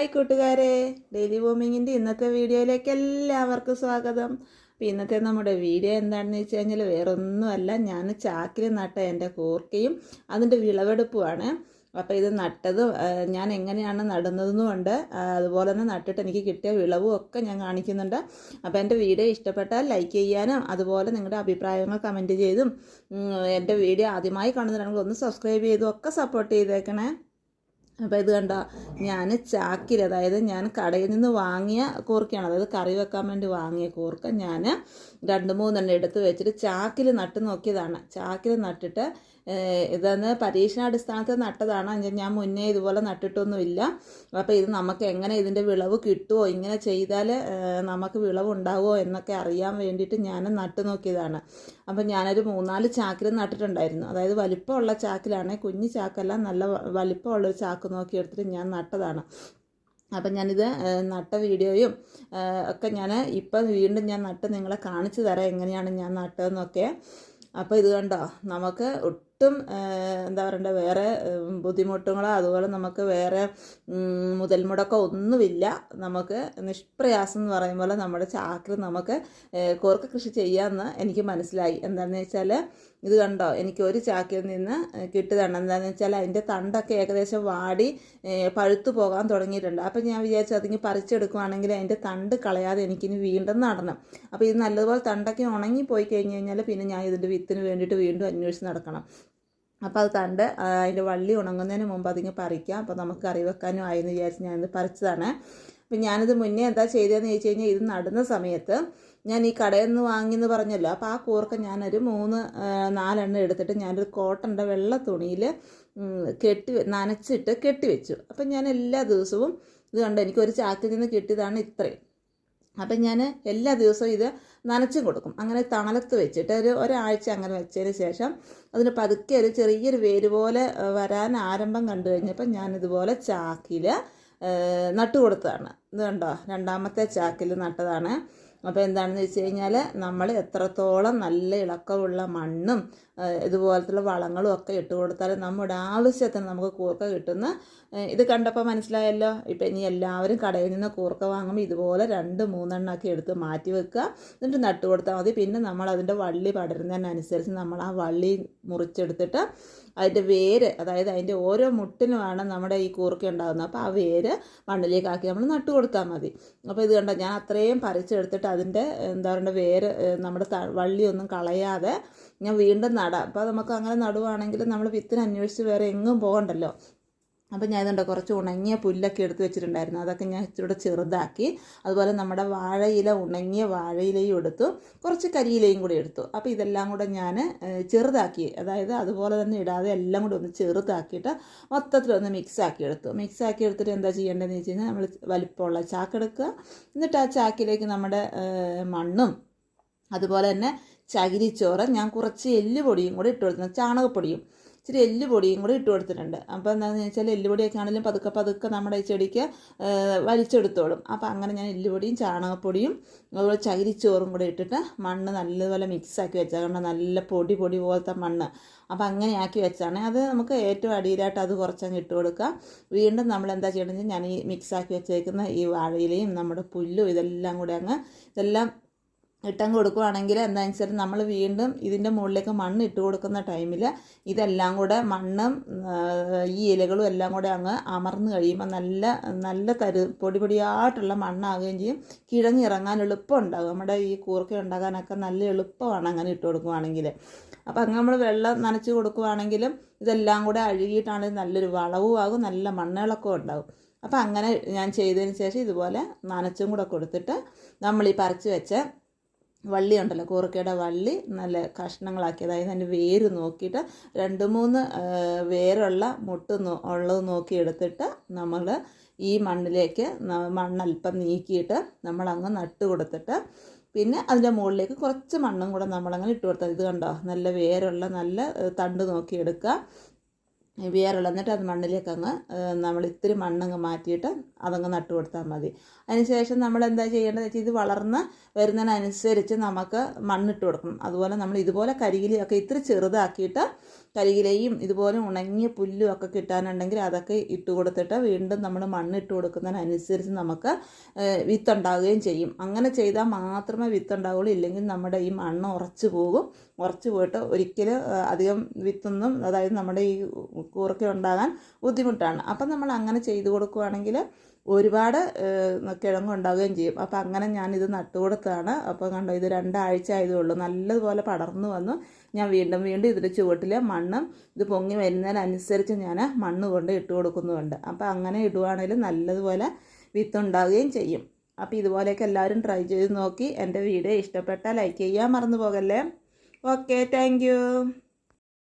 Hi കൂട്ടുകാരെ. Daily വോമിങ്ങിന്റെ ഇന്നത്തെ വീഡിയോയിലേക്ക് എല്ലാവർക്കും സ്വാഗതം. അപ്പോൾ ഇന്നത്തെ നമ്മുടെ വീഡിയോ എന്താണെന്ന് വെച്ച് കഴിഞ്ഞാൽ വേറൊന്നുമല്ല. ഞാൻ ചാക്കിൽ നട്ട എന്റെ കൂർക്കയും അതിന്റെ വിളവെടുപ്പുമാണ്. അപ്പോൾ ഇത് നട്ടത് ഞാൻ എങ്ങനെയാണ് നടുന്നതെന്നുമുണ്ട് അതുപോലെ തന്നെ നട്ടിട്ട് എനിക്ക് കിട്ടിയ വിളവും ഒക്കെ ഞാൻ കാണിക്കുന്നുണ്ട്. അപ്പോൾ എന്റെ വീഡിയോ ഇഷ്ടപ്പെട്ടാൽ ലൈക്ക് ചെയ്യാനും അതുപോലെ നിങ്ങളുടെ അഭിപ്രായങ്ങൾ കമന്റ് ചെയ്തും എന്റെ വീഡിയോ ആദ്യമായി കാണുന്നതാണെങ്കിൽ ഒന്ന് സബ്സ്ക്രൈബ് ചെയ്തും ഒക്കെ സപ്പോർട്ട് ചെയ്തേക്കണേ. അപ്പോൾ ഇത് കണ്ടോ? ഞാൻ ചാക്കിൽ അതായത് ഞാൻ കടയിൽ നിന്ന് വാങ്ങിയ കൂർക്കയാണ്. അതായത് കറി വെക്കാൻ വേണ്ടി വാങ്ങിയ കൂർക്ക ഞാൻ രണ്ട് മൂന്നെണ്ണം എടുത്ത് വെച്ചിട്ട് ചാക്കിൽ നട്ട് നോക്കിയതാണ്. ചാക്കിൽ നട്ടിട്ട് ഇതെന്ന് പരീക്ഷണാടിസ്ഥാനത്തിൽ നട്ടതാണ്. ഞാൻ- മുന്നേ ഇതുപോലെ നട്ടിട്ടൊന്നുമില്ല. അപ്പോൾ ഇത് നമുക്ക് എങ്ങനെ ഇതിന്റെ വിളവ് കിട്ടുമോ ഇങ്ങനെ ചെയ്താൽ നമുക്ക് വിളവ് ഉണ്ടാവുമോ എന്നൊക്കെ അറിയാൻ വേണ്ടിയിട്ട് ഞാൻ നട്ടു നോക്കിയതാണ്. അപ്പം ഞാനൊരു മൂന്നാൽ ചാക്കിൽ നട്ടിട്ടുണ്ടായിരുന്നു. അതായത് വലിപ്പമുള്ള ചാക്കിലാണ് കുഞ്ഞു ചാക്കല്ല നല്ല വലിപ്പമുള്ളൊരു ചാക്ക് നോക്കി എടുത്തിട്ട് ഞാൻ നട്ടതാണ്. അപ്പം ഞാനിത് നട്ട വീഡിയോയും ഒക്കെ ഞാൻ ഇപ്പം വീണ്ടും ഞാൻ നട്ട് നിങ്ങളെ കാണിച്ചു തരാം എങ്ങനെയാണ് ഞാൻ നട്ടതെന്നൊക്കെ. അപ്പോൾ ഇത് കണ്ടോ നമുക്ക് ഒട്ടും എന്താ പറയണ്ടേ വേറെ ബുദ്ധിമുട്ടുകളോ അതുപോലെ നമുക്ക് വേറെ മുതൽ മുടക്കോ ഒന്നുമില്ല. നമുക്ക് നിഷ്പ്രയാസം എന്ന് പറയും പോലെ നമ്മുടെ ചാക്കിൽ നമുക്ക് കോർക്ക കൃഷി ചെയ്യാമെന്ന് എനിക്ക് മനസ്സിലായി. എന്താണെന്ന് വെച്ചാൽ ഇത് കണ്ടോ? എനിക്ക് ഒരു ചാക്കിൽ നിന്ന് കിട്ടുകയാണ് എന്താണെന്ന് വെച്ചാൽ അതിന്റെ തണ്ടൊക്കെ ഏകദേശം വാടി പഴുത്തു പോകാൻ തുടങ്ങിയിട്ടുണ്ട്. അപ്പം ഞാൻ വിചാരിച്ചു അതിങ്ങ് പറിച്ചെടുക്കുവാണെങ്കിൽ അതിന്റെ തണ്ട് കളയാതെ എനിക്കിനി വീണ്ടും നടണം. അപ്പോൾ ഇത് നല്ലതുപോലെ തണ്ടൊക്കെ ഉണങ്ങി പോയി കഴിഞ്ഞ് കഴിഞ്ഞാൽ പിന്നെ ഞാൻ ഇതിന്റെ വിത്തിന് വേണ്ടിയിട്ട് വീണ്ടും അന്വേഷിച്ച് നടക്കണം. അപ്പോൾ അത് തണ്ട് അതിന്റെ വള്ളി ഉണങ്ങുന്നതിന് മുമ്പ് അതിങ്ങ് പറിക്കാം. അപ്പോൾ നമുക്ക് കറി വെക്കാനും ആയെന്ന് വിചാരിച്ച് ഞാനിത് പറിച്ചതാണ്. അപ്പം ഞാനിത് മുന്നേ എന്താ ചെയ്തതെന്ന് ചോദിച്ചു കഴിഞ്ഞാൽ ഇത് നടുന്ന സമയത്ത് ഞാൻ ഈ കടയിൽ നിന്ന് വാങ്ങിയെന്ന് പറഞ്ഞല്ലോ അപ്പോൾ ആ കൂർക്ക ഞാനൊരു മൂന്ന് നാലെണ്ണം എടുത്തിട്ട് ഞാനൊരു കോട്ടന്റെ വെള്ള തുണിയിൽ കെട്ടി നനച്ചിട്ട് കെട്ടിവെച്ചു അപ്പം ഞാൻ എല്ലാ ദിവസവും ഇത് കണ്ട് എനിക്കൊരു ചാക്കിൽ നിന്ന് കിട്ടിയതാണ് ഇത്രയും. അപ്പം ഞാൻ എല്ലാ ദിവസവും ഇത് നനച്ചും കൊടുക്കും. അങ്ങനെ തണലത്ത് വെച്ചിട്ട് ഒരു ഒരാഴ്ച അങ്ങനെ വെച്ചതിന് ശേഷം അതിന് പതുക്കെ ഒരു ചെറിയൊരു വേര് പോലെ വരാൻ ആരംഭം കണ്ടു കഴിഞ്ഞപ്പോൾ ഞാനിതുപോലെ ചാക്കിൽ നട്ടു കൊടുത്തതാണ് ഇത് കണ്ടോ? രണ്ടാമത്തെ ചാക്കിൽ നട്ടതാണ്. അപ്പോൾ എന്താണെന്ന് വെച്ച് കഴിഞ്ഞാൽ നമ്മൾ എത്രത്തോളം നല്ല ഇളക്കമുള്ള മണ്ണും ഇതുപോലത്തുള്ള വളങ്ങളും ഒക്കെ ഇട്ട് കൊടുത്താൽ നമ്മുടെ ആവശ്യത്തിന് നമുക്ക് കൂർക്ക കിട്ടുന്ന ഇത് കണ്ടപ്പോൾ മനസ്സിലായല്ലോ. ഇപ്പം ഇനി എല്ലാവരും കടയിൽ നിന്ന് കൂർക്ക വാങ്ങുമ്പോൾ ഇതുപോലെ രണ്ട് മൂന്നെണ്ണമൊക്കെ എടുത്ത് മാറ്റി വെക്കുക. എന്നിട്ട് നട്ടു കൊടുത്താൽ മതി. പിന്നെ നമ്മൾ അതിന്റെ വള്ളി പടരുന്നതിനനുസരിച്ച് നമ്മൾ ആ വള്ളി മുറിച്ചെടുത്തിട്ട് അതിന്റെ വേര് അതായത് അതിന്റെ ഓരോ മുട്ടിനുമാണ് നമ്മുടെ ഈ കൂർക്ക ഉണ്ടാകുന്നത് അപ്പോൾ ആ വേര് മണ്ണിലേക്കാക്കി നമ്മൾ നട്ടു കൊടുത്താൽ മതി. അപ്പോൾ ഇത് കണ്ടോ ഞാൻ അത്രയും പറിച്ചെടുത്തിട്ട് അതിന്റെ എന്താ പറയുക വേര് നമ്മുടെ വള്ളിയൊന്നും കളയാതെ ഞാൻ വീണ്ടും നടാം. അപ്പോൾ നമുക്ക് അങ്ങനെ നടുവാണെങ്കിൽ നമ്മൾ വിത്തിന് അന്വേഷിച്ച് വേറെ എങ്ങും പോകണ്ടല്ലോ. അപ്പം ഞാൻ ഇതുണ്ട് കുറച്ച് ഉണങ്ങിയ പുല്ലൊക്കെ എടുത്ത് വെച്ചിട്ടുണ്ടായിരുന്നു. അതൊക്കെ ഞാൻ ഇച്ചിരി ചെറുതാക്കി. അതുപോലെ നമ്മുടെ വാഴയില ഉണങ്ങിയ വാഴയിലയും എടുത്തു. കുറച്ച് കരിയിലയും കൂടി എടുത്തു. അപ്പോൾ ഇതെല്ലാം കൂടെ ഞാൻ ചെറുതാക്കി. അതായത് അതുപോലെ തന്നെ ഇടാതെ എല്ലാം കൂടി ഒന്ന് ചെറുതാക്കിയിട്ട് മൊത്തത്തിലൊന്ന് മിക്സ് ആക്കി എടുത്തു. മിക്സാക്കി എടുത്തിട്ട് എന്താ ചെയ്യേണ്ടതെന്ന് വെച്ച് കഴിഞ്ഞാൽ നമ്മൾ വലിപ്പമുള്ള ചാക്കെടുക്കുക എന്നിട്ട് ആ ചാക്കിലേക്ക് നമ്മുടെ മണ്ണും അതുപോലെ തന്നെ ചകിരിച്ചോറ് ഞാൻ കുറച്ച് എല്ലുപൊടിയും കൂടി ഇട്ട് കൊടുത്തിട്ടുണ്ട് ചാണകപ്പൊടിയും. ഇച്ചിരി എല്ലുപൊടിയും കൂടി ഇട്ട് കൊടുത്തിട്ടുണ്ട്. അപ്പോൾ എന്താണെന്ന് വെച്ചാൽ എല്ലുപൊടിയൊക്കെ ആണെങ്കിലും പതുക്കെ പതുക്കെ നമ്മുടെ ഈ ചെടിക്ക് വലിച്ചെടുത്തോളും. അപ്പോൾ അങ്ങനെ ഞാൻ എല്ലുപൊടിയും ചാണകപ്പൊടിയും അതുപോലെ ചകിരിച്ചോറും കൂടി ഇട്ടിട്ട് മണ്ണ് നല്ലതുപോലെ മിക്സാക്കി വെച്ചാൽ നല്ല പൊടി പൊടി പോലത്തെ മണ്ണ്. അപ്പോൾ അങ്ങനെ ആക്കി വെച്ചാണ് അത് നമുക്ക് ഏറ്റവും അടിയിലായിട്ട് അത് കുറച്ചങ്ങ് ഇട്ട് കൊടുക്കുക. വീണ്ടും നമ്മൾ എന്താ ചെയ്യണമെന്ന് ഞാൻ ഈ മിക്സാക്കി വെച്ചേക്കുന്ന ഈ വാഴയിലയും നമ്മുടെ പുല്ലും ഇതെല്ലാം കൂടി അങ്ങ് ഇതെല്ലാം ഇട്ടങ്ങ് കൊടുക്കുവാണെങ്കിൽ എന്താണെന്ന് നമ്മൾ വീണ്ടും ഇതിന്റെ മുകളിലേക്ക് മണ്ണ് ഇട്ട് കൊടുക്കുന്ന ടൈമിൽ ഇതെല്ലാം കൂടെ മണ്ണും ഈ ഇലകളും എല്ലാം കൂടെ അങ്ങ് അമർന്ന് കഴിയുമ്പോൾ നല്ല നല്ല തരു പൊടി പൊടിയായിട്ടുള്ള മണ്ണാകുകയും ചെയ്യും. കിഴങ്ങ് ഇറങ്ങാൻ എളുപ്പം ഉണ്ടാകും. നമ്മുടെ ഈ കൂർക്ക ഉണ്ടാകാനൊക്കെ നല്ല എളുപ്പമാണ് അങ്ങനെ ഇട്ട് കൊടുക്കുവാണെങ്കിൽ. അപ്പോൾ അങ്ങ് നമ്മൾ വെള്ളം നനച്ച് കൊടുക്കുവാണെങ്കിലും ഇതെല്ലാം കൂടെ അഴുകിയിട്ടാണെങ്കിൽ നല്ലൊരു വളവും ആകും നല്ല മണ്ണിളക്കവും ഉണ്ടാകും. അപ്പോൾ അങ്ങനെ ഞാൻ ചെയ്തതിന് ശേഷം ഇതുപോലെ നനച്ചും കൂടെ കൊടുത്തിട്ട് നമ്മൾ ഈ പറിച്ച് വെച്ച വള്ളി ഉണ്ടല്ലോ വള്ളി നല്ല കഷ്ണങ്ങളാക്കി അതായത് അതിന്റെ വേര് നോക്കിയിട്ട് രണ്ട് മൂന്ന് വേരുള്ള മുട്ട് ഉള്ളത് നോക്കി എടുത്തിട്ട് നമ്മൾ ഈ മണ്ണിലേക്ക് മണ്ണല്പം നീക്കിയിട്ട് നമ്മളങ്ങ് നട്ട് കൊടുത്തിട്ട് പിന്നെ അതിന്റെ മുകളിലേക്ക് കുറച്ച് മണ്ണും കൂടെ നമ്മളങ്ങനെ ഇട്ട് കൊടുത്താൽ ഇത് കണ്ടോ? നല്ല വേരുള്ള നല്ല തണ്ട് നോക്കി എടുക്കുക. വേരുള്ള എന്നിട്ട് അത് മണ്ണിലേക്ക് അങ്ങ് നമ്മൾ ഇത്തിരി മണ്ണങ്ങ് മാറ്റിയിട്ട് അതങ്ങ് നട്ടു കൊടുത്താൽ മതി. അതിനുശേഷം നമ്മൾ എന്താ ചെയ്യേണ്ടത് വെച്ചാൽ ഇത് വളർന്ന് വരുന്നതിനനുസരിച്ച് നമുക്ക് മണ്ണിട്ട് കൊടുക്കണം. അതുപോലെ നമ്മൾ ഇതുപോലെ കരികിലൊക്കെ ഇത്തിരി ചെറുതാക്കിയിട്ട് കരികിലയും ഇതുപോലെ ഉണങ്ങിയ പുല്ലും ഒക്കെ കിട്ടാനുണ്ടെങ്കിൽ അതൊക്കെ ഇട്ട് കൊടുത്തിട്ട് വീണ്ടും നമ്മൾ മണ്ണിട്ട് കൊടുക്കുന്നതിനനുസരിച്ച് നമുക്ക് വിത്തുണ്ടാവുകയും ചെയ്യും. അങ്ങനെ ചെയ്താൽ മാത്രമേ വിത്തുണ്ടാവുള്ളൂ. ഇല്ലെങ്കിൽ നമ്മുടെ ഈ മണ്ണ് ഉറച്ചു പോകും. ഉറച്ചു പോയിട്ട് ഒരിക്കലും അധികം വിത്തൊന്നും അതായത് നമ്മുടെ ഈ കൂർക്ക ഉണ്ടാകാൻ ബുദ്ധിമുട്ടാണ്. അപ്പം നമ്മൾ അങ്ങനെ ചെയ്തു കൊടുക്കുകയാണെങ്കിൽ ഒരുപാട് കിഴങ്ങുണ്ടാവുകയും ചെയ്യും. അപ്പം അങ്ങനെ ഞാനിത് നട്ടുകൊടുത്താണ് അപ്പോൾ കണ്ടോ ഇത് രണ്ടാഴ്ച ആയതേ ഉള്ളൂ നല്ലതുപോലെ പടർന്നു വന്നു. ഞാൻ വീണ്ടും വീണ്ടും ഇതിന്റെ ചുവട്ടിൽ മണ്ണ് ഇത് പൊങ്ങി വരുന്നതിനനുസരിച്ച് ഞാൻ മണ്ണ് കൊണ്ട് ഇട്ട് കൊടുക്കുന്നുണ്ട്. അപ്പോൾ അങ്ങനെ ഇടുവാണെങ്കിൽ നല്ലതുപോലെ വിത്തുണ്ടാവുകയും ചെയ്യും. അപ്പോൾ ഇതുപോലെയൊക്കെ എല്ലാവരും ട്രൈ ചെയ്ത് നോക്കി. എന്റെ വീഡിയോ ഇഷ്ടപ്പെട്ടാൽ ലൈക്ക് ചെയ്യാൻ മറന്നു പോകല്ലേ? Okay thank